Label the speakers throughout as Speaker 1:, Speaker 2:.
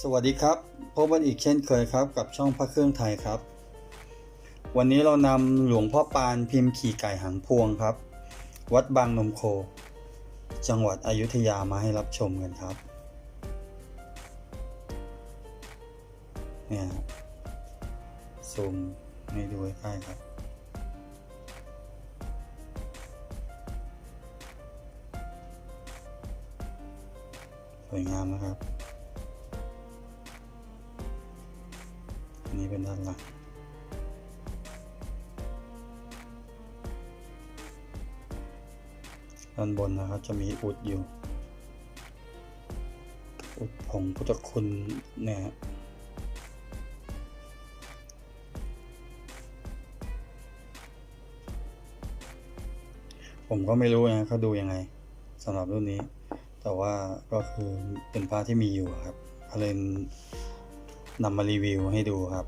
Speaker 1: สวัสดีครับ พบกันอีกเช่นเคยครับ กับช่องพระเครื่องไทยครับ วันนี้เรานำหลวงพ่อปานพิมพ์ขี่ไก่หางพวงครับ วัดบางนมโค จังหวัดอยุธยามาให้รับชมกันครับเนี่ยครับซูมให้ดูใกล้ครับสวยงามนะครับ อันนี้เป็นด้านหลังด้านบนนะครับจะมีอุดอยู่ อุดผงพุทธคุณเนี่ยผมก็ไม่รู้นะเขาดูยังไงสำหรับรุ่นนี้ แต่ว่าก็คือเป็นพระที่มีอยู่ครับก็เลย นำมารีวิวให้ดูครับ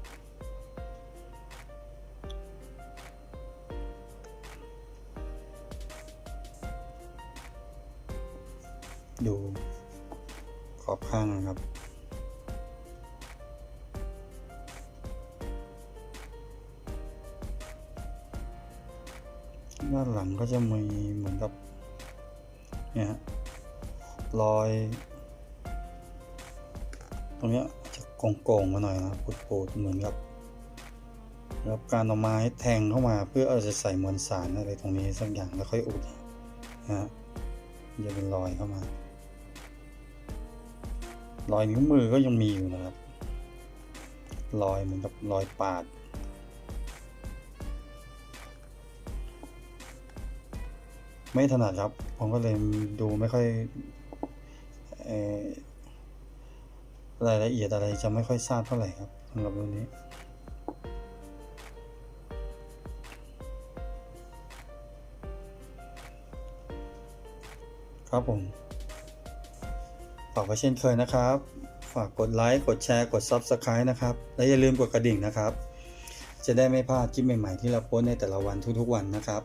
Speaker 1: ดูขอบข้างนะครับ ด้านหลังก็จะมีเหมือนกับเนี่ยฮะรอย ตรงเนี้ย โก่งๆมาหน่อยนะปูดๆเหมือนกับแล้วการเอาไม้แทงเข้ามาเพื่อเอาจะใส่มวลสารอะไรตรงนี้สักอย่างแล้วค่อยอุดนะฮะจะเป็นรอยเข้ามารอยนิ้วมือก็ยังมีอยู่นะครับรอยเหมือนกับรอยปาด ไม่ถนัดครับ ผมก็เลยดูไม่ค่อยเอ รายละเอียดอะไรจะไม่ค่อยทราบเท่าไหร่ครับสำหรับเรื่องนี้ ครับผมฝากไว้เช่นเคยนะครับ ฝากกดไลค์ กดแชร์ กด Subscribe นะครับ และอย่าลืมกดกระดิ่งนะครับ จะได้ไม่พลาดคลิปใหม่ๆที่เราโพสในแต่ละวันทุกๆวันนะครับ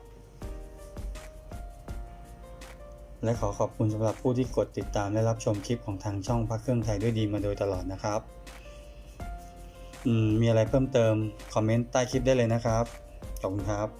Speaker 1: และขอขอบคุณสำหรับผู้ที่กดติดตามและรับชมคลิปของทางช่องพักเครื่องไทยด้วยดีมาโดยตลอดนะครับมมีอะไรเพิ่มเติม คอมเมนต์ใต้คลิปได้เลยนะครับ ขอบคุณครับ